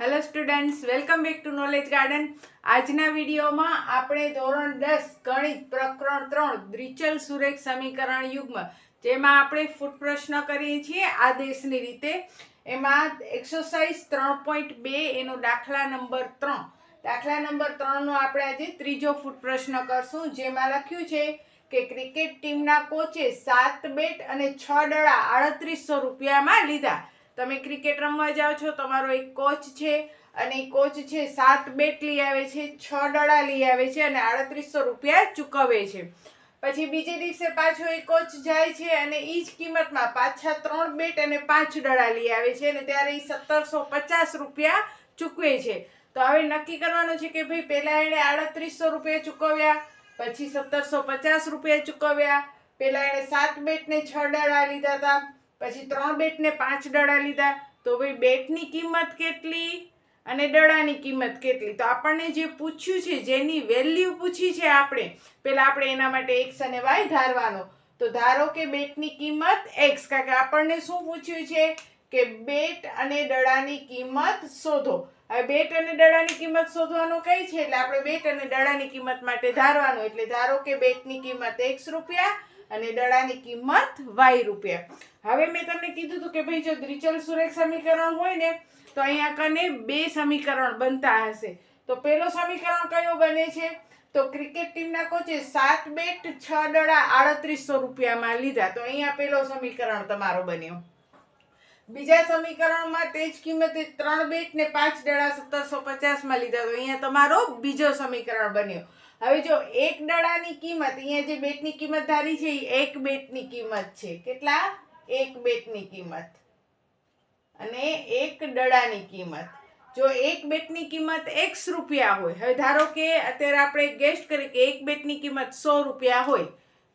Hello students welcome back to knowledge garden આજના વિડીયોમાં આપણે ધોરણ દસ, ગણિત, પ્રકરણ ત્રણ, દ્વિચલ સુરેખ સમીકરણ યુગ્મ, જેમાં આપણે ફૂટ પ્રશ્ન કરીએ છીએ આ દેશની રીતે. એમાં એક્સરસાઇઝ ત્રણ પોઈન્ટ બે, એનો દાખલા નંબર ત્રણ. દાખલા નંબર ત્રણનો આપણે આજે ત્રીજો ફૂટ પ્રશ્ન કરશું, જેમાં લખ્યું છે કે ક્રિકેટ ટીમના કોચે સાત બેટ અને છ દડા આડત્રીસો રૂપિયામાં લીધા. તમે ક્રિકેટ રમવા જાઓ છો, તમારો એક કોચ છે અને એ કોચ છે, સાત બેટ લઈ આવે છે, છ ડળા લઈ આવે છે અને આડત્રીસો રૂપિયા ચૂકવે છે. પછી બીજે દિવસે પાછો એ કોચ જાય છે અને એ જ કિંમતમાં પાછા ત્રણ બેટ અને પાંચ ડળા લઈ આવે છે અને ત્યારે એ સત્તરસો પચાસ રૂપિયા ચૂકવે છે. તો હવે નક્કી કરવાનું છે કે ભાઈ પહેલાં એણે આડત્રીસો રૂપિયા ચૂકવ્યા, પછી સત્તરસો પચાસ રૂપિયા ચૂકવ્યા, પહેલાં એણે સાત બેટને છ ડળા લીધા હતા પછી ત્રણ બેટને પાંચ દડા લીધા. તો ભાઈ બેટની કિંમત કેટલી અને દડાની કિંમત કેટલી? તો આપણને જે પૂછ્યું છે, જેની વેલ્યુ પૂછી છે આપણે, પહેલાં આપણે એના માટે એક્સ અને વાય ધારવાનો. તો ધારો કે બેટની કિંમત એક્સ કારણ કે આપણને શું પૂછ્યું છે કે બેટ અને દડાની કિંમત શોધો. હવે બેટ અને દડાની કિંમત શોધવાનું કઈ છે? એટલે આપણે બેટ અને દડાની કિંમત માટે ધારવાનું. એટલે ધારો કે બેટની કિંમત એકસ રૂપિયા અને દડાની કિંમત વાય રૂપિયા. હવે મેં તમને કીધું હતું કે ભાઈ જો દ્વિચલ સુરેખ સમીકરણ હોય ને, તો અહીંયા કને બે સમીકરણ બનતા હશે. તો પેલો સમીકરણ કયો બને છે? તો ક્રિકેટ ટીમના કોચે સાત બેટ છ દડા આડત્રીસો રૂપિયામાં લીધા. તો અહીંયા પેલો સમીકરણ તમારો બન્યો. બીજા સમીકરણમાં તે જ કિંમતે ત્રણ બેટ ને પાંચ દડા સત્તરસો પચાસમાં લીધા. તો અહીંયા તમારો બીજો સમીકરણ બન્યો. હવે જો એક દડાની કિંમત, અહીંયા જે બેટની કિંમત ધારી છે એ એક બેટની કિંમત છે. કેટલા? એક બેટની કિંમત. અને એક દડાની કિંમત. જો એક બેટની કિંમત એક્સ રૂપિયા હોય, હવે ધારો કે અત્યારે આપણે ગેસ્ટ કરીએ કે એક બેટની કિંમત સો રૂપિયા હોય,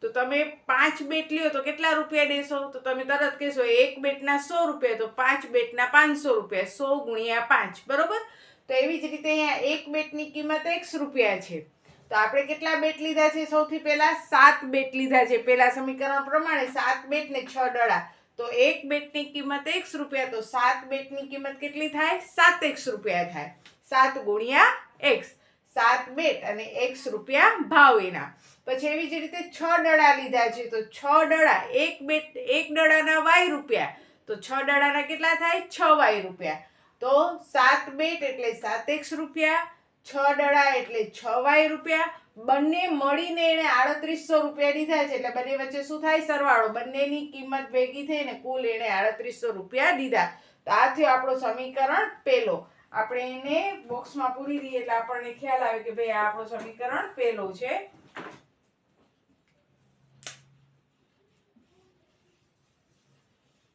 તો તમે પાંચ બેટ લ્યો, તો કેટલા રૂપિયા દેશો? તો તમે તરત કહેશો એક બેટના સો રૂપિયા, તો પાંચ બેટના પાંચસો રૂપિયા, સો ગુણ્યા પાંચ. બરોબર? તો એવી જ રીતે અહીંયા એક બેટની કિંમત એકસો રૂપિયા છે. તો આપણે કેટલા બેટ લીધા છે? સૌથી પહેલા સાત બેટ લીધા છે. પહેલા સમીકરણ પ્રમાણે સાત બેટ ને છ ડળા તો એક બેટની કિંમત એક્સ રૂપિયા, તો સાત બેટની કિંમત કેટલી થાય? સાત એક્સ રૂપિયા થાય. સાત ગુણ્યા એક્સ. સાત બેટ અને એક્સ રૂપિયા ભાવ એના. પછી એવી જ રીતે છ ડળા લીધા છે. તો છ ડળા એક બેટ, એક ડળાના વાય રૂપિયા. તો છ ડળાના કેટલા થાય? છ વાય રૂપિયા. તો સાત બેટ એટલે સાત એક્સ રૂપિયા. છ દડા એટલે છ વાય રૂપિયા. બંને મળીને એણે આડત્રીસો રૂપિયા દીધા છે. એટલે બંને વચ્ચે શું થાય? સરવાળો. બંનેની કિંમત ભેગી થઈને કુલ એણે આડત્રીસો રૂપિયા દીધા. તો આ થયો આપણો સમીકરણ પહેલો આપણે એને બોક્સમાં પૂરી દઈએ એટલે આપણને ખ્યાલ આવે કે ભાઈ આ આપણો સમીકરણ પહેલો છે.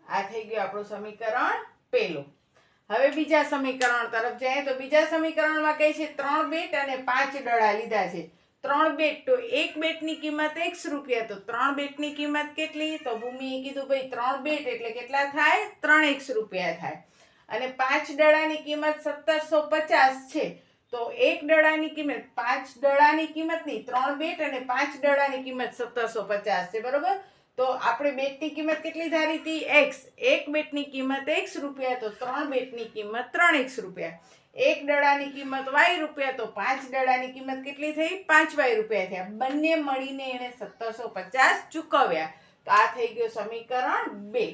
આ થઈ ગયું આપણું સમીકરણ પેલું. હવે બીજા સમીકરણ તરફ જઈએ તો બીજા સમીકરણમાં કહે છે? ત્રણ બેટ અને પાંચ ડળા લીધા છે. ત્રણ બેટ તો એક બેટની કિંમત એકસો રૂપિયા. તો ત્રણ બેટની કિંમત કેટલી? તો ભૂમિએ કીધું ભાઈ ત્રણ બેટ એટલે કેટલા થાય? ત્રણ એક્સ રૂપિયા થાય. અને પાંચ ડળાની કિંમત સત્તરસો પચાસ છે. તો એક ડળાની કિંમત પાંચ ડળાની કિંમત નહીં, ત્રણ બેટ અને પાંચ ડળાની કિંમત સત્તરસો પચાસ છે. બરોબર? તો આપણે બેટની કિંમત કેટલી ધારી હતી? એક્સ એક બેટની કિંમત એક્સ રૂપિયા, તો ત્રણ બેટની કિંમત ત્રણ એક્સ રૂપિયા. એક દડાની કિંમત વાય રૂપિયા, તો પાંચ દડાની કિંમત કેટલી થઈ? પાંચ વાય રૂપિયા થયા. બંને મળીને એણે સત્તરસો પચાસ ચૂકવ્યા. તો આ થઈ ગયું સમીકરણ બે.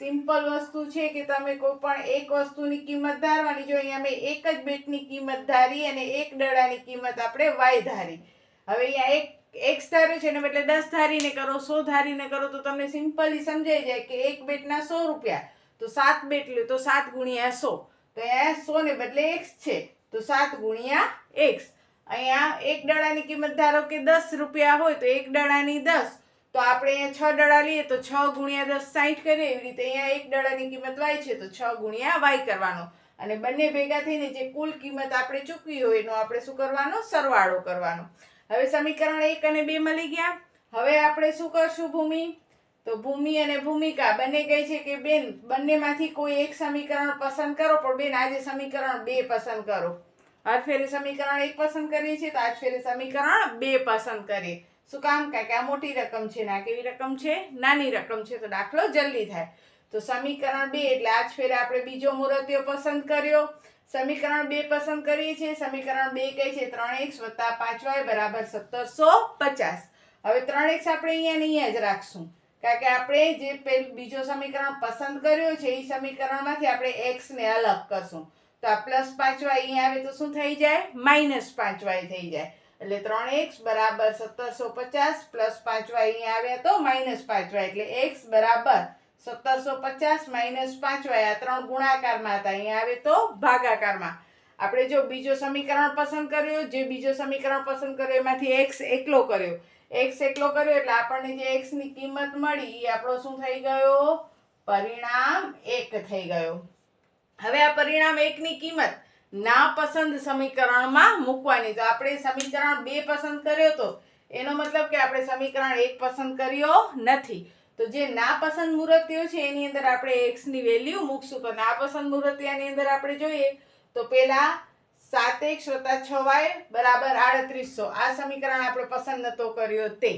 સિમ્પલ વસ્તુ છે કે તમે કોઈ પણ એક વસ્તુની કિંમત ધારવાની, જો અહીંયા મેં એક જ બેટની કિંમત ધારી અને એક દડાની કિંમત આપણે વાય ધારી. હવે અહીંયા એક એક્સ ધારે છે ને એટલે દસ ધારીને કરો, સો ધારીને કરો, તો તમને સિમ્પલી સમજાઈ જાય કે એક બેટના સો રૂપિયા. તો સાત બેટ લ્યો, તો સાત ગુણ્યા સો. તો અહીંયા સોને બદલે એક્સ છે, તો સાત ગુણ્યા એક્સ. અહીંયા એક દડાની કિંમત ધારો કે દસ રૂપિયા હોય તો એક દડાની દસ. તો આપણે અહીંયા છ દડા લઈએ તો છ ગુણ્યા દસ સાઠ કરીએ. એવી રીતે અહીંયા એક દડાની કિંમત વાય છે, તો છ ગુણ્યા વાય કરવાનો. અને બંને ભેગા થઈને જે કુલ કિંમત આપણે ચૂકવી હોય એનો આપણે શું કરવાનો? સરવાળો કરવાનો. હવે સમીકરણ એક અને બે મળી ગયા. હવે આપણે શું કરશું ભૂમિ? તો ભૂમિ અને ભૂમિકા બંને કહે છે કે, બેન, બંનેમાંથી કોઈ એક સમીકરણ પસંદ કરો, પણ બેન, આજે સમીકરણ બે પસંદ કરો. આજ ફેરે સમીકરણ એક પસંદ કરીએ છીએ, તો આજ ફેરે સમીકરણ બે પસંદ કરીએ. શું કામ? કાંઈ કે આ મોટી રકમ છે ને કેવી રકમ છે? નાની રકમ છે, તો દાખલો જલ્દી થાય. તો સમીકરણ બે, એટલે આજ ફેરે આપણે બીજો મૂર્તિઓ પસંદ કર્યો. સમીકરણ બે પસંદ કરીએ છીએ. સમીકરણ બે કહે છે ત્રણ એક્સ વત્તા પાંચ વાય બરાબર સત્તરસો પચાસ. હવે ત્રણ એક્સ આપણે અહીંયા અહીંયા જ રાખશું. કારણ કે આપણે જે પેલ બીજો સમીકરણ પસંદ કર્યો છે, એ સમીકરણમાંથી આપણે એક્સને અલગ કરશું. તો આ પ્લસ પાંચ વાય અહીંયા આવે તો શું થઈ જાય? માઇનસ પાંચ વાય થઈ જાય. એટલે ત્રણ એક્સ બરાબર સત્તરસો પચાસ પ્લસ પાંચ વાય અહીંયા આવ્યા તો માઇનસ પાંચ વાય. એટલે એક્સ બરાબર સત્તરસો પચાસ માઇનસ પાંચ વાય ત્રણ ગુણાકારમાં હતા. અહીંયા આવે તો ભાગાકારમાં. આપણે જો બીજો સમીકરણ પસંદ કર્યો, જે બીજો સમીકરણ પસંદ કર્યો, એમાંથી એક્સ એકલો કર્યો. એક્સ એકલો કર્યો એટલે આપણને જે એક્સની કિંમત મળી એ આપણો શું થઈ ગયો? પરિણામ એક થઈ ગયો. હવે આ પરિણામ એકની કિંમત ના પસંદ સમીકરણમાં મૂકવાની. તો આપણે સમીકરણ બે પસંદ કર્યો તો, એનો મતલબ કે આપણે સમીકરણ એક પસંદ કર્યો નથી. તો જે નાપસંદ મૂર્તિઓ છે એની અંદર આપણે એક્સની વેલ્યુ મૂકશું. તો નાપસંદ મૂર્તિયાની અંદર આપણે જોઈએ તો પહેલાં સાત એક્સ વત્તા છ વાય બરાબર આડત્રીસો. આ સમીકરણ આપણે પસંદ નહોતો કર્યો તે.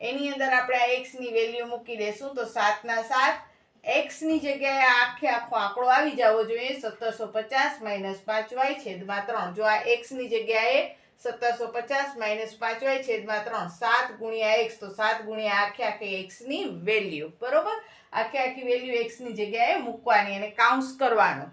એની અંદર આપણે આ એક્સની વેલ્યુ મૂકી દેશું. તો સાતના સાત એક્સની જગ્યાએ આખે આખો આંકડો આવી જવો જોઈએ. સત્તરસો પચાસ માઇનસ પાંચ વાય છેદમાં ત્રણ. જો આ એક્સની જગ્યાએ સત્તરસો પચાસ માઇનસ પાંચવાય છેદમાં ત્રણ. સાત ગુણ્યા એક્સ તો સાત ગુણ્યા આખે આખી એક્સની વેલ્યુ બરોબર? આખે આખી વેલ્યુ એક્સની જગ્યાએ મૂકવાની અને કાઉન્સ કરવાનો.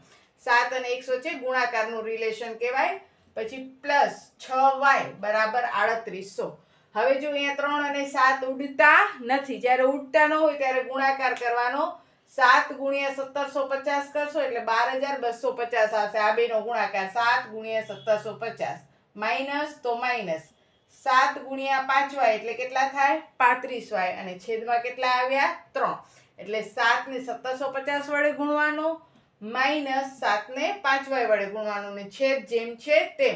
સાત અને એકસો છે, ગુણાકારનું રિલેશન કહેવાય. પછી પ્લસ છ વાય બરાબર આડત્રીસો. હવે જો અહીંયા ત્રણ અને સાત ઉડતા નથી, જ્યારે ઉડતા ન હોય ત્યારે ગુણાકાર કરવાનો. સાત ગુણ્યા સત્તરસો પચાસ કરશો એટલે બાર હજાર બસો પચાસ આવશે. આ બેનો ગુણાકાર સાત ગુણ્યા સત્તરસો પચાસ. માઇનસ તો માઇનસ સાત ગુણ્યા પાંચ વાય એટલે કેટલા થાય? પાંત્રીસ વાય. અને છેદમાં કેટલા આવ્યા? ત્રણ. એટલે સાતને સત્તરસો પચાસ વડે ગુણવાનો માઇનસ સાતને પાંચ વાય વડે ગુણવાનું. ને છેદ જેમ છે તેમ.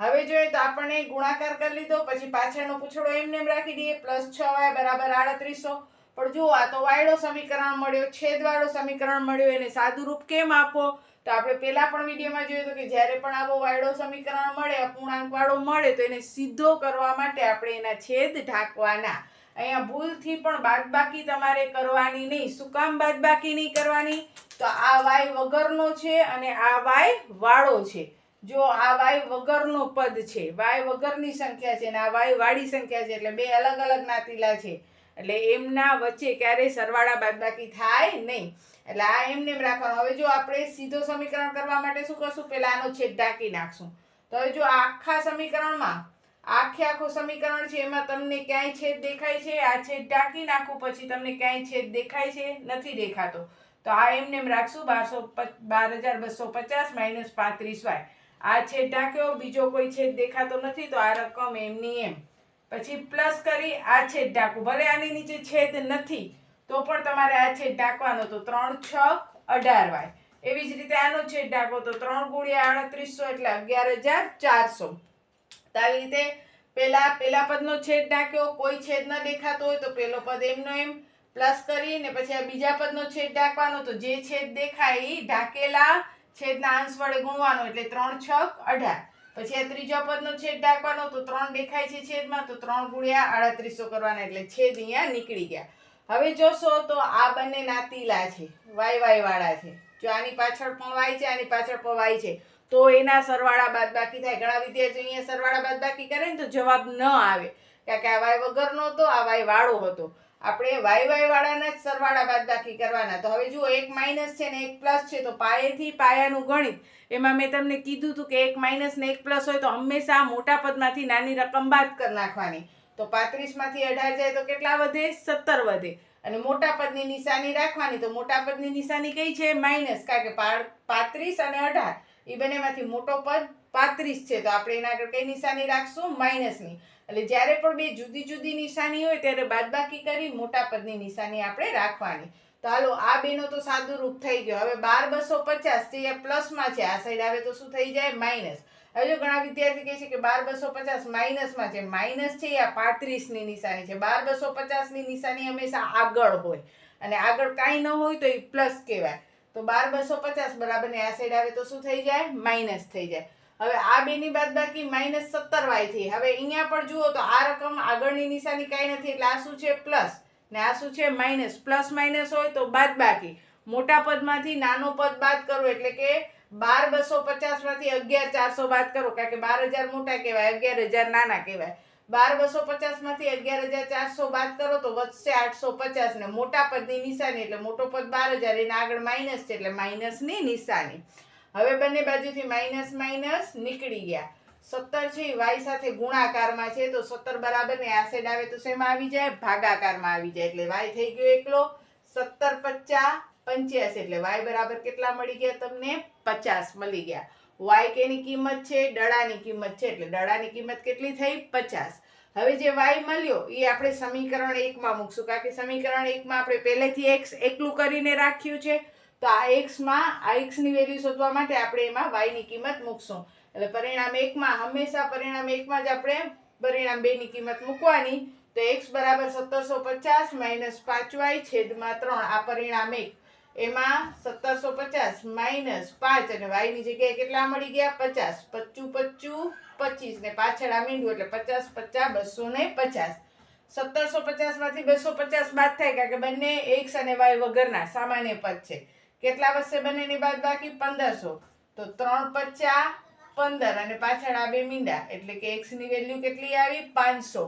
હવે જોઈએ તો આપણને ગુણાકાર કરી લીધો, પછી પાછળનો પૂછડો એમને એમ રાખી દઈએ. પ્લસ છ વાય બરાબર આડત્રીસો. પણ જુઓ, આ તો વાયડો સમીકરણ મળ્યો, છેદવાળો સમીકરણ મળ્યો, એને સાદુરૂપ કેમ આપો? તો આપણે પહેલા પણ વિડીયોમાં જોયું હતું કે જ્યારે પણ આવો વાયડો સમીકરણ મળે, અપૂર્ણાંક વાળો મળે, તો એને સીધો કરવા માટે આપણે એના છેદ ઢાંકવાના. અહીંયા ભૂલથી પણ બાદબાકી તમારે કરવાની નહીં. શું કામ બાદબાકી નહીં કરવાની? તો આ વાય વગરનો છે અને આ વાય વાળો છે. જો આ વાય વગરનો પદ છે વાય વગરની સંખ્યા છે અને આ વાય વાળી સંખ્યા છે, એટલે બે અલગ અલગ નાતીલા છે. એટલે એમના વચ્ચે ક્યારેય સરવાળા બાદબાકી થાય નહીં. એટલે આ એમને એમ રાખવાનું. હવે જો આપણે સીધો સમીકરણ કરવા માટે શું કરશું? પહેલાં આનો છેદ ઢાંકી નાખશું. તો હવે જો આખા સમીકરણમાં, આખે આખું સમીકરણ છે, એમાં તમને ક્યાંય છેદ દેખાય છે, આ છેદ ઢાંકી નાખું પછી તમને ક્યાંય છેદ દેખાય છે, નથી દેખાતો. તો આ એમને એમ રાખશું, બારસો બાર હજાર બસો પચાસ માઇનસ પાંત્રીસ વાય. આ છેદ ઢાંક્યો, બીજો કોઈ છેદ દેખાતો નથી, તો આ રકમ એમની એમ. પછી પ્લસ કરી આ છેદ ઢાંકવું. ભલે આની નીચે છેદ નથી, તો પણ તમારે આ છેદ ઢાંકવાનો તો ત્રણ છ અઢાર વાય. એવી જ રીતે આનો છેદ ઢાંકો તો ત્રણ ગુણ્યા અડત્રીસો એટલે અગિયાર હજાર ચારસો. તો આવી રીતે પેલા પેલા પદનો છેદ ઢાંક્યો. કોઈ છેદ ન દેખાતો હોય તો પેલો પદ એમનો એમ. પ્લસ કરીને પછી આ બીજા પદનો છેદ ઢાંકવાનો તો જે છેદ દેખાય એ ઢાંકેલા છેદના અંશ વડે ગુણવાનો એટલે ત્રણ છક અઢાર. પછી આ ત્રીજા પદનો છેદ ઢાંકવાનો, તો ત્રણ દેખાય છે છેદમાં, તો ત્રણ ગુણ્યા આડત્રીસો કરવાના એટલે છેદ અહીંયા નીકળી ગયા. હવે જોશો તો આ બંને નાતીલા છે, વાય વાય વાળા છે. જો આની પાછળ પણ વાય છે, આની પાછળ પણ વાય છે. તો એના સરવાળા બાદબાકી થાય. ઘણા વિદ્યાર્થીઓ અહીંયા સરવાળા બાદબાકી કરે ને તો જવાબ ન આવે. કારણ કે આ વાય વગરનો હતો, આ વાય વાળો હતો. આપણે વાય વાય વાળાના જ સરવાળા બાદબાકી કરવાના. તો હવે જુઓ, એક માઇનસ છે ને એક પ્લસ છે, તો પાયેથી પાયાનું ગણિત. એમાં મેં તમને કીધું હતું કે એક માઇનસ ને એક પ્લસ હોય તો હંમેશા મોટા પદમાંથી નાની રકમ બાદ કરી નાખવાની. તો પાંત્રીસમાંથી અઢાર જાય તો કેટલા વધે? સત્તર વધે. અને મોટા પદની નિશાની રાખવાની. તો મોટા પદની નિશાની કઈ છે? માઇનસ કારણ કે પાંત્રીસ અને અઢાર. એ બંનેમાંથી મોટો પદ પાંત્રીસ છે. તો આપણે એના આગળ કઈ નિશાની રાખશું? માઇનસની એટલે જ્યારે પણ બે જુદી જુદી નિશાની હોય ત્યારે બાદબાકી કરી મોટા પદની નિશાની આપણે રાખવાની. તો હાલો, આ બેનો તો સાદું રૂપ થઈ ગયો. હવે બાર બસો પચાસ જે પ્લસમાં છે. આ સાઈડ આવે તો શું થઈ જાય? માઇનસ. હવે જો ઘણા વિદ્યાર્થી કહે છે કે બાર બસો પચાસ માઇનસમાં છે. માઇનસ છે આ પાંત્રીસની નિશાની છે. બાર બસો પચાસની નિશાની હંમેશા આગળ હોય. અને આગળ કાંઈ ન હોય તો એ પ્લસ કહેવાય. તો બાર બસો પચાસ બરાબર ને આ સાઈડ આવે તો શું થઈ જાય? માઇનસ થઈ જાય. હવે આ બેની બાદ બાકી માઇનસ સત્તર વાય થઈ. હવે અહીંયા પણ જુઓ તો આ રકમ આગળની નિશાની કાંઈ નથી, એટલે આ શું છે? પ્લસ ને આ શું છે? માઇનસ પ્લસ માઇનસ હોય તો બાદ બાકી મોટા પદમાંથી નાનો પદ બાદ કરો, એટલે કે બાર બસો પચાસમાંથી અગિયાર ચારસો બાદ કરો, કારણ કે બાર હજાર મોટા કહેવાય, અગિયાર હજાર નાના કહેવાય. બાર બસો પચાસમાંથી અગિયાર હજાર ચારસો બાદ કરો તો વધશે આઠસો પચાસ ને. મોટા પદની નિશાની, એટલે મોટો પદ બાર હજાર, એના આગળ માઇનસ છે, એટલે માઇનસની નિશાની. હવે બંને બાજુથી માઇનસ માઇનસ નીકળી ગયા. સત્તર છે વાય સાથે ગુણાકારમાં છે, તો સત્તર બરાબર ને આ સાઈડ આવે તો શેમાં આવી જાય? ભાગાકારમાં આવી જાય, એટલે વાય થઈ ગયો એકલો. સત્તર પચાસ, પંચ્યાસી, એટલે વાય બરાબર કેટલા મળી ગયા તમને? પચાસ મળી ગયા. વાય કેની કિંમત છે? દડાની કિંમત છે, એટલે દડાની કિંમત કેટલી થઈ? પચાસ. હવે જે વાય મળ્યો, એ આપણે સમીકરણ એકમાં મૂકશું, કારણ કે સમીકરણ એકમાં આપણે પહેલેથી એક્સ એકલું કરીને રાખ્યું છે. તો આ એક્સમાં આ એક્સની વેલ્યુ શોધવા માટે આપણે એમાં વાયની કિંમત મૂકશું. એટલે પરિણામ એકમાં હંમેશા પરિણામ એકમાં જ આપણે પરિણામ બેની કિંમત મૂકવાની. તો એક્સ બરાબર સત્તરસો પચાસ માઇનસ પાંચ વાય છેદમાં ત્રણ, આ પરિણામ એક. એમાં સત્તરસો પચાસ માઇનસ પાંચ અને વાયની જગ્યાએ કેટલા મળી ગયા? પચાસ. પચ્ચું પચ્ચું, પચીસ. ને પાછળ આ મીંડું એટલે પચાસ પચાસ, બસો ને પચાસ. સત્તરસો પચાસમાંથી બસો પચાસ બાદ થાય, કારણ કે બંને એક્સ અને વાય વગરના સામાન્ય પદ છે. કેટલા વધશે બંનેની બાદ બાકી પંદરસો. તો ત્રણ પચાસ પંદર અને પાછળ આ બે મીંડા. એટલે કે એક્સની વેલ્યુ કેટલી આવી? પાંચસો.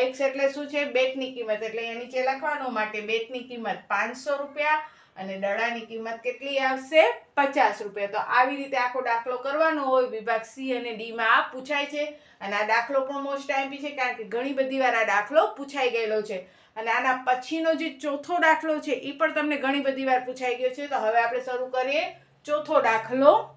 એક્સ એટલે શું છે? બેટની કિંમત. એટલે અહીંયા નીચે લખવાનું માટે બેટની કિંમત પાંચસો રૂપિયા અને દડાની કિંમત કેટલી આવશે? પચાસ રૂપિયા. તો આવી રીતે આખો દાખલો કરવાનો હોય, વિભાગ સી અને ડીમાં આ પૂછાય છે. અને આ દાખલો પણ મોસ્ટ ટાઈમ છે, કારણ કે ઘણી બધી વાર આ દાખલો પૂછાઈ ગયેલો છે. અને આના પછીનો જે ચોથો દાખલો છે એ પણ તમને ઘણી બધી વાર પૂછાઈ ગયો છે. તો હવે આપણે શરૂ કરીએ ચોથો દાખલો.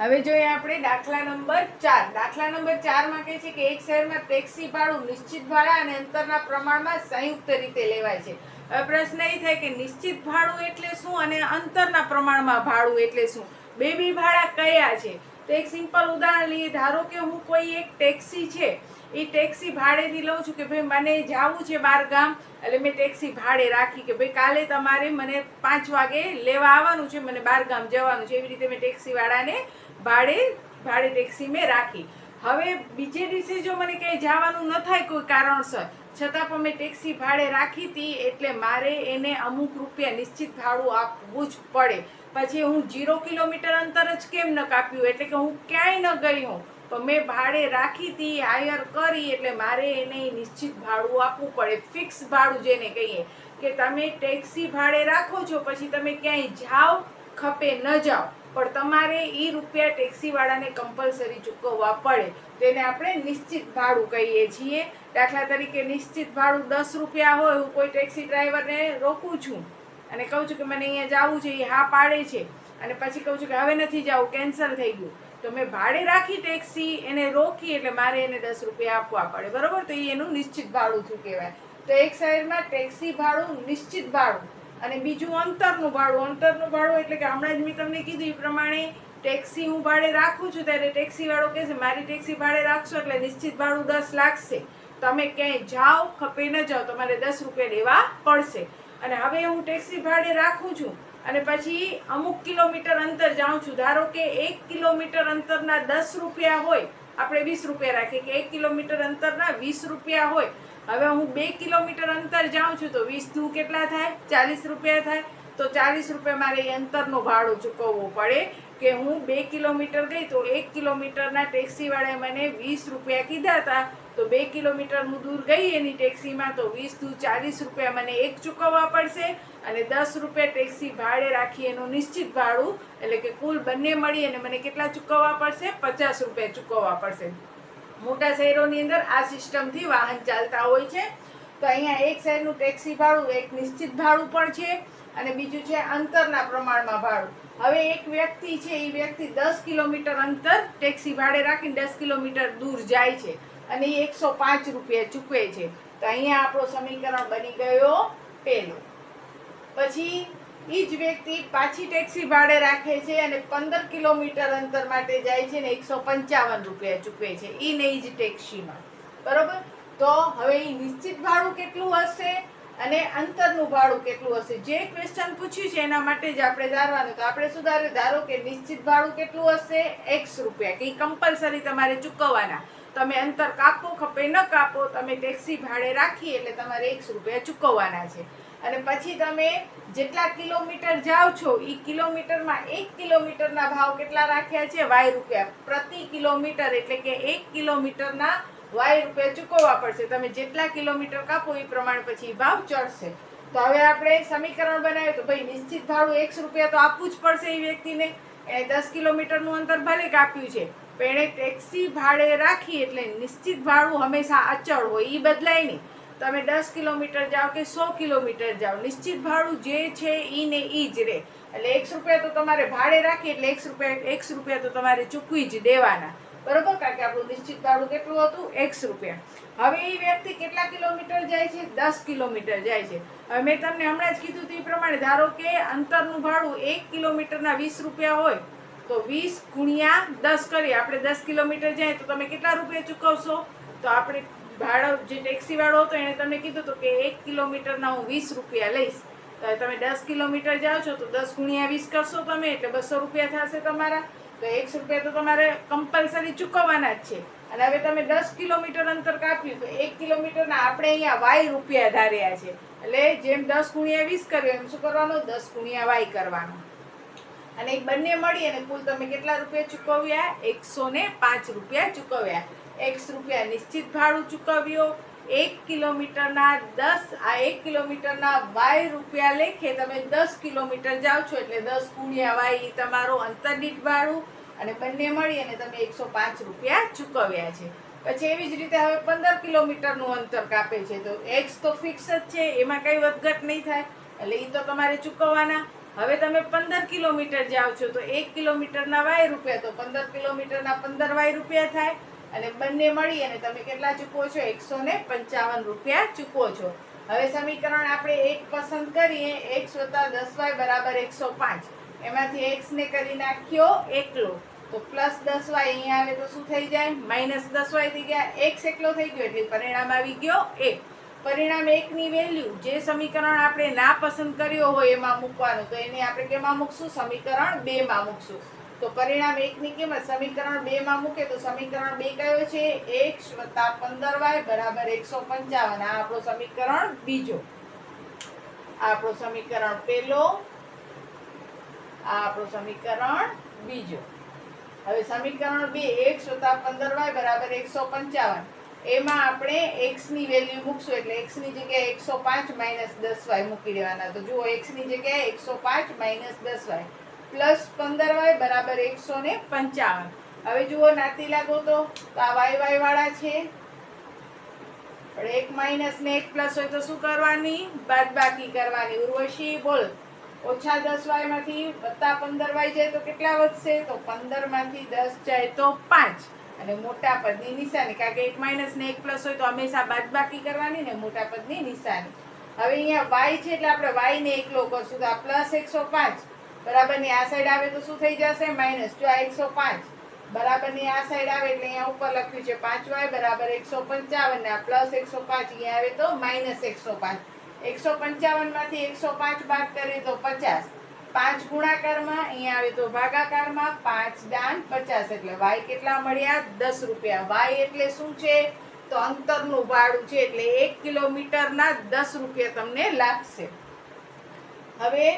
હવે જોઈએ આપણે દાખલા નંબર ચાર. દાખલા નંબર ચારમાં કહે છે કે એક શહેરમાં ટેક્સી ભાડું નિશ્ચિત ભાડા અને અંતરના પ્રમાણમાં સંયુક્ત રીતે લેવાય છે. પ્રશ્ન એ થાય કે નિશ્ચિત ભાડું એટલે શું અને અંતરના પ્રમાણમાં ભાડું એટલે શું? બે બી ભાડા કયા છે? તો એક સિમ્પલ ઉદાહરણ લઈએ. ધારો કે હું કોઈ એક ટેક્સી છે, એ ટેક્સી ભાડેથી લઉં છું કે ભાઈ મને જવું છે બાર ગામ, એટલે મેં ટેક્સી ભાડે રાખી કે ભાઈ કાલે તમારે મને પાંચ વાગે લેવા આવવાનું છે, મને બાર ગામ જવાનું છે. એવી રીતે મેં ટેક્સીવાળાને ભાડે ભાડે ટેક્સી મેં રાખી. હવે બીજે દિવસે જો મને ક્યાંય જવાનું ન થાય કોઈ કારણસર છતાં પણ મેં ટેક્સી ભાડે રાખી હતી એટલે મારે એને અમુક રૂપિયા નિશ્ચિત ભાડું આપવું જ પડે. પછી હું જીરો કિલોમીટર અંતર જ કેમ ન કાપ્યું? એટલે કે હું ક્યાંય ન ગઈ હું તો મેં ભાડે રાખી હતી હાયર કરી, એટલે મારે એને નિશ્ચિત ભાડું આપવું પડે. ફિક્સ ભાડું જેને કહીએ. કે તમે ટેક્સી ભાડે રાખો છો, પછી તમે ક્યાંય જાઓ, ખપે ન જાઓ. પણ તમારે એ રૂપિયા ટેક્સીવાળાને કમ્પલસરી ચૂકવવા પડે. તેને આપણે નિશ્ચિત ભાડું કહીએ છીએ. દાખલા તરીકે નિશ્ચિત ભાડું દસ રૂપિયા હોય, હું કોઈ ટેક્સી ડ્રાઈવરને રોકું છું. અને કહું છું કે મને અહીંયા જવું છે, એ હા પાડે છે. અને પછી કહું છું કે હવે નથી જવું કેન્સલ થઈ ગયું. તો મેં ભાડે રાખી ટેક્સી, એને રોકી એટલે મારે એને દસ રૂપિયા આપવા પડે. બરાબર? તો એ એનું નિશ્ચિત ભાડું થયું કહેવાય? તો એક શહેરમાં ટેક્સી ભાડું નિશ્ચિત ભાડું. અને બીજું અંતરનું ભાડું. અંતરનું ભાડું એટલે કે હમણાં જ મેં તમને કીધું એ પ્રમાણે ટેક્સી હું ભાડે રાખું છું, ત્યારે ટેક્સીવાળો કહેશે મારી ટેક્સી ભાડે રાખશો એટલે નિશ્ચિત ભાડું દસ લાગશે તમે ક્યાંય જાઓ, ખપે ન જાઓ, તમારે દસ રૂપિયા દેવા પડશે. અને હવે હું ટેક્સી ભાડે રાખું છું અને પછી અમુક કિલોમીટર અંતર જાઉં છું. ધારો કે એક કિલોમીટર અંતરના દસ રૂપિયા હોય, આપણે વીસ રૂપિયા રાખીએ કે એક કિલોમીટર અંતરના વીસ રૂપિયા હોય હવે હું બે કિલોમીટર અંતર જાઉં છું તો વીસ દુ કેટલા થાય? ચાલીસ રૂપિયા થાય. તો ચાલીસ રૂપિયા મારે એ અંતરનું ભાડું ચૂકવવું પડે કે હું બે કિલોમીટર ગઈ તો એક કિલોમીટરના ટેક્સીવાળાએ મને વીસ રૂપિયા કીધા હતા. તો બે કિલોમીટર હું દૂર ગઈ એની ટેક્સીમાં તો વીસ દુ ચાલીસ રૂપિયા મને એક ચૂકવવા પડશે અને દસ રૂપિયા ટેક્સી ભાડે રાખી એનું નિશ્ચિત ભાડું એટલે કે કુલ બંને મળી અને મને કેટલા ચૂકવવા પડશે? પચાસ રૂપિયા ચૂકવવા પડશે. મોટા શહેરોની અંદર આ સિસ્ટમથી વાહન ચાલતા હોય છે. તો અહીંયા એક શહેરનું ટેક્સી ભાડું, એક નિશ્ચિત ભાડું પણ છે અને બીજું છે અંતરના પ્રમાણમાં ભાડું. હવે એક વ્યક્તિ છે, એ વ્યક્તિ દસ કિલોમીટર અંતર ટેક્સી ભાડે રાખીને દસ કિલોમીટર દૂર જાય છે અને એ એકસો પાંચ રૂપિયા ચૂકવે છે. તો અહીંયા આપણો સમીકરણ બની ગયો પહેલો પછી એ જ વ્યક્તિ પાછી ટેક્સી ભાડે રાખે છે અને પંદર કિલોમીટર અંતર માટે જાય છે ને એકસો પંચાવન રૂપિયા ચૂકવે છે. એ નહીં એ જ ટેક્સીમાં. બરાબર? તો હવે એ નિશ્ચિત ભાડું કેટલું હશે અને અંતરનું ભાડું કેટલું હશે? જે ક્વેશ્ચન પૂછ્યું છે એના માટે જ આપણે ધારવાનું. તો આપણે શું ધારે કે નિશ્ચિત ભાડું કેટલું હશે? એક્સ રૂપિયા, કે કમ્પલસરી તમારે ચૂકવવાના. તમે અંતર કાપો, ખપે ન કાપો, તમે ટેક્સી ભાડે રાખી એટલે તમારે એક્સ રૂપિયા ચૂકવવાના છે. અને પછી તમે જેટલા કિલોમીટર જાઓ છો એ કિલોમીટરમાં એક કિલોમીટરના ભાવ કેટલા રાખ્યા છે? વાય રૂપિયા. પ્રતિ કિલોમીટર એટલે કે એક કિલોમીટરના વાય રૂપિયા ચૂકવવા પડશે. તમે જેટલા કિલોમીટર કાપો એ પ્રમાણે પછી ભાવ ચડશે. તો હવે આપણે સમીકરણ બનાવ્યું તો ભાઈ નિશ્ચિત ભાડું એકસો રૂપિયા તો આપવું જ પડશે એ વ્યક્તિને. એણે દસ કિલોમીટરનું અંતર ભલે કાપ્યું છે, પણ એણે ટેક્સી ભાડે રાખી એટલે નિશ્ચિત ભાડું હંમેશા અચળ હોય એ બદલાય નહીં. તમે દસ કિલોમીટર જાઓ કે સો કિલોમીટર જાઓ, નિશ્ચિત ભાડું જે છે એને ઈ જ રહે. એટલે એકસો રૂપિયા તો તમારે ભાડે રાખીએ એટલે એકસો રૂપિયા એકસો રૂપિયા તો તમારે ચૂકવી જ દેવાના. બરોબર? કારણ કે આપણું નિશ્ચિત ભાડું કેટલું હતું? એકસો રૂપિયા. હવે એ વ્યક્તિ કેટલા કિલોમીટર જાય છે? દસ કિલોમીટર જાય છે. હવે મેં તમને હમણાં જ કીધું તે પ્રમાણે, ધારો કે અંતરનું ભાડું એક કિલોમીટરના વીસ રૂપિયા હોય, તો વીસ ગુણ્યા દસ કરીએ. આપણે દસ કિલોમીટર જાય તો તમે કેટલા રૂપિયા ચૂકવશો? તો આપણે ભાડો, જે ટેક્સી વાળો હતો એણે તમને કીધું હતું કે એક કિલોમીટરના હું વીસ રૂપિયા લઈશ. તો તમે દસ કિલોમીટર જાઓ છો, તો દસ ગુણ્યા વીસ કરશો તમે, એટલે બસો રૂપિયા થશે તમારા. તો એકસો રૂપિયા તો તમારે કમ્પલસરી ચૂકવવાના જ છે. અને હવે તમે દસ કિલોમીટર અંતર કાપ્યું, તો એક કિલોમીટરના આપણે અહીંયા વાય રૂપિયા ધાર્યા છે. એટલે જેમ દસ ગુણ્યા વીસ કર્યું, એમ શું કરવાનું? દસ ગુણ્યા વાય કરવાનું. અને એ બંને મળી અને કુલ તમે કેટલા રૂપિયા ચૂકવ્યા? એકસો ને પાંચ રૂપિયા ચૂકવ્યા. એક્સ રૂપિયા નિશ્ચિત ભાડું ચૂકવ્યો. એક કિલોમીટરના દસ, આ એક કિલોમીટરના વાય રૂપિયા લેખે તમે દસ કિલોમીટર જાઓ છો એટલે દસ ગુણ્યા વાય તમારું અંતરદીઠ ભાડું અને બંને મળી અને તમે એકસો પાંચ રૂપિયા ચૂકવ્યા છે. પછી એવી જ રીતે હવે પંદર કિલોમીટરનું અંતર કાપે છે. તો એક્સ તો ફિક્સ જ છે, એમાં કંઈ વધઘટ નહીં થાય. એટલે એ તો તમારે ચૂકવવાના. હવે તમે પંદર કિલોમીટર જાઓ છો, તો એક કિલોમીટરના વાય રૂપિયા, તો પંદર કિલોમીટરના પંદર વાય રૂપિયા થાય. અને બંને મળી અને તમે કેટલા ચૂકવો છો? એકસો ને પંચાવન રૂપિયા ચૂકવો છો. હવે સમીકરણ આપણે એક પસંદ કરીએ. એક્સ વત્તા દસ વાય બરાબર એકસો પાંચ. એમાંથી એક્સને કરી નાખ્યો એકલો. તો પ્લસ દસ વાય અહીંયા આવે તો શું થઈ જાય? માઇનસ દસ વાય થઈ ગયા. એક્સ એકલો થઈ ગયો એટલે પરિણામ આવી ગયો એક. પરિણામ એકની વેલ્યુ જે સમીકરણ આપણે ના પસંદ કર્યો હોય એમાં મૂકવાનું. તો એને આપણે કેમાં મૂકશું? સમીકરણ બેમાં મૂકશું. તો પરિણામ એકની કિંમત સમીકરણ બે માં મૂકે તો સમીકરણ બે કયો છે? એક્સ વત્તા પંદર વાય બરાબર એકસો પંચાવન. આ આપણો સમીકરણ બીજો. આ આપણો સમીકરણ પેલો. આ આપણો સમીકરણ બીજો. હવે સમીકરણ બે એક્સ વત્તા પંદર વાય બરાબર એકસો પંચાવન. એમાં આપણે એક્સની વેલ્યુ મૂકશું એટલે એક્સની જગ્યાએ એકસો પાંચ માઇનસ દસ વાય મૂકી દેવાના. તો જુઓ એક્સની જગ્યાએ એકસો પાંચ માઇનસ દસ વાય પ્લસ પંદર વાય બરાબર એકસો ને પંચાવન. હવે જુઓ, નાતી લાગો તો આ વાય વાય વાળા છે. એક માઇનસ ને એક પ્લસ હોય તો શું કરવાની? બાદબાકી કરવાની. ઉર્વશી, બોલ. ઓછા દસ વાયમાંથી વત્તા પંદર વાય જાય તો કેટલા વધશે? તો પંદરમાંથી દસ જાય તો પાંચ. અને મોટા પદની નિશાની, કારણ કે એક માઇનસ ને એક પ્લસ હોય તો હંમેશા બાદબાકી કરવાની ને મોટા પદની નિશાની. હવે અહીંયા વાય છે એટલે આપણે વાય ને એકલો કરશું. તો આ પ્લસ એકસો પાંચ. બરાબરની આ સાઈડ આવે તો શું થઈ જશે? માઇનસ જો આ એકસો પાંચ. બરાબરની આ સાઈડ આવે એટલે અહીંયા ઉપર લખ્યું છે પાંચ વાય બરાબર એકસો પંચાવન. ને પ્લસ એકસો પાંચ અહીંયા આવે તો માઇનસ એકસો પાંચ. એકસો પંચાવનમાંથી એકસો પાંચ બાદ કરીએ તો પચાસ. પાંચ ગુણાકારમાં અહીંયા આવે તો ભાગાકારમાં પાંચ દાન પચાસ. એટલે વાય કેટલા મળ્યા? દસ રૂપિયા. વાય એટલે શું છે? તો અંતરનું ભાડું છે એટલે એક કિલોમીટરના દસ રૂપિયા તમને લાગશે. હવે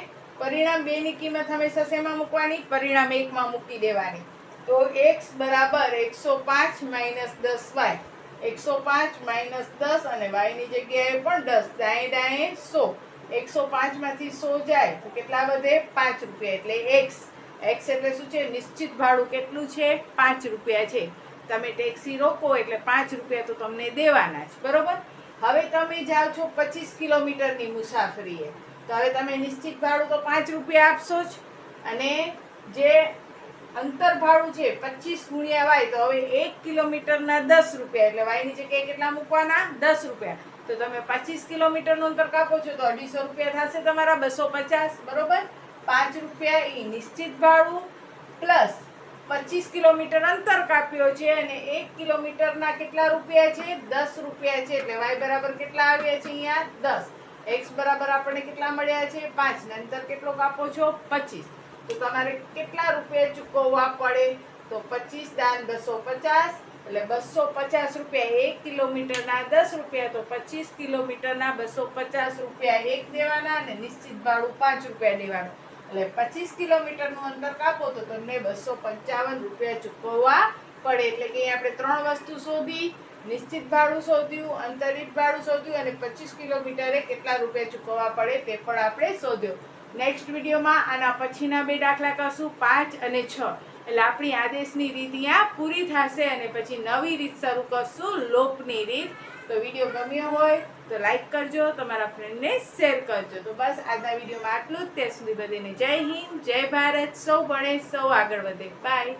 પરિણામ બે ની કિંમત હંમેશા શેમાં મૂકવાની? પરિણામ એકમાં મૂકી દેવાની. તો એક્સ બરાબર એકસો પાંચ માઇનસ દસ વાય. એકસો પાંચ માઇનસ દસ અને વાયની જગ્યાએ પણ દસ. દાએ દાએ સો. એકસો પાંચમાંથી સો જાય તો કેટલા વધે? પાંચ રૂપિયા. એટલે એક્સ એક્સ એટલે શું છે? નિશ્ચિત ભાડું કેટલું છે? પાંચ રૂપિયા છે. તમે ટેક્સી રોકો એટલે પાંચ રૂપિયા તો તમને દેવાના જ. બરોબર? હવે તમે જાઓ છો પચીસ કિલોમીટરની મુસાફરીએ. તો હવે તમે નિશ્ચિત ભાડું તો પાંચ રૂપિયા આપશો જ. અને જે અંતર ભાડું છે પચીસ ગુણ્યા વાય, તો હવે એક કિલોમીટરના દસ રૂપિયા. એટલે વાયની જગ્યાએ કેટલા મૂકવાના? દસ રૂપિયા. તો તમે પચીસ કિલોમીટરનું અંતર કાપો છો તો અઢીસો રૂપિયા થશે તમારા બસો પચાસ. બરોબર? પાંચ રૂપિયા એ નિશ્ચિત ભાડું પ્લસ પચીસ કિલોમીટર અંતર કાપ્યો છે અને એક કિલોમીટરના કેટલા રૂપિયા છે? દસ રૂપિયા છે. એટલે વાય બરાબર કેટલા આવ્યા છે અહીંયા? દસ. એક્સ બરાબર આપણને કેટલા મળ્યા છે? પાંચ. ને અંતર કેટલો કાપો છો? પચીસ. તો તમારે કેટલા રૂપિયા ચૂકવવા પડે? તો પચીસ દાન બસો પચાસ એટલે બસો પચાસ રૂપિયા એક કિલોમીટરના દસ રૂપિયા. તો પચીસ કિલોમીટરના બસો પચાસ રૂપિયા એક દેવાના અને નિશ્ચિત ભાડું પાંચ રૂપિયા દેવાનું. એટલે પચીસ કિલોમીટરનું અંતર કાપો તો તમને બસો પંચાવન રૂપિયા ચૂકવવા પડે. એટલે કે આપણે ત્રણ વસ્તુ શોધી. નિશ્ચિત ભાડું શોધ્યું, અંતરિત ભાડું શોધ્યું અને પચીસ કિલોમીટરે કેટલા રૂપિયા ચૂકવવા પડે તે પણ આપણે શોધ્યો. નેક્સ્ટ વિડીયોમાં આના પછીના બે દાખલા કરશું, પાંચ અને છ. એટલે આપણી આદેશની રીત અહીંયા પૂરી થશે અને પછી નવી રીત શરૂ કરશું, લોપની રીત. તો વીડિયો ગમ્યો હોય તો લાઈક કરજો, તમારા ફ્રેન્ડને શેર કરજો. તો બસ આજના વિડીયોમાં આટલું જ. ત્યાં સુધી બધીને જય હિન્દ, જય ભારત, સૌ ભણે, સૌ આગળ વધે. બાય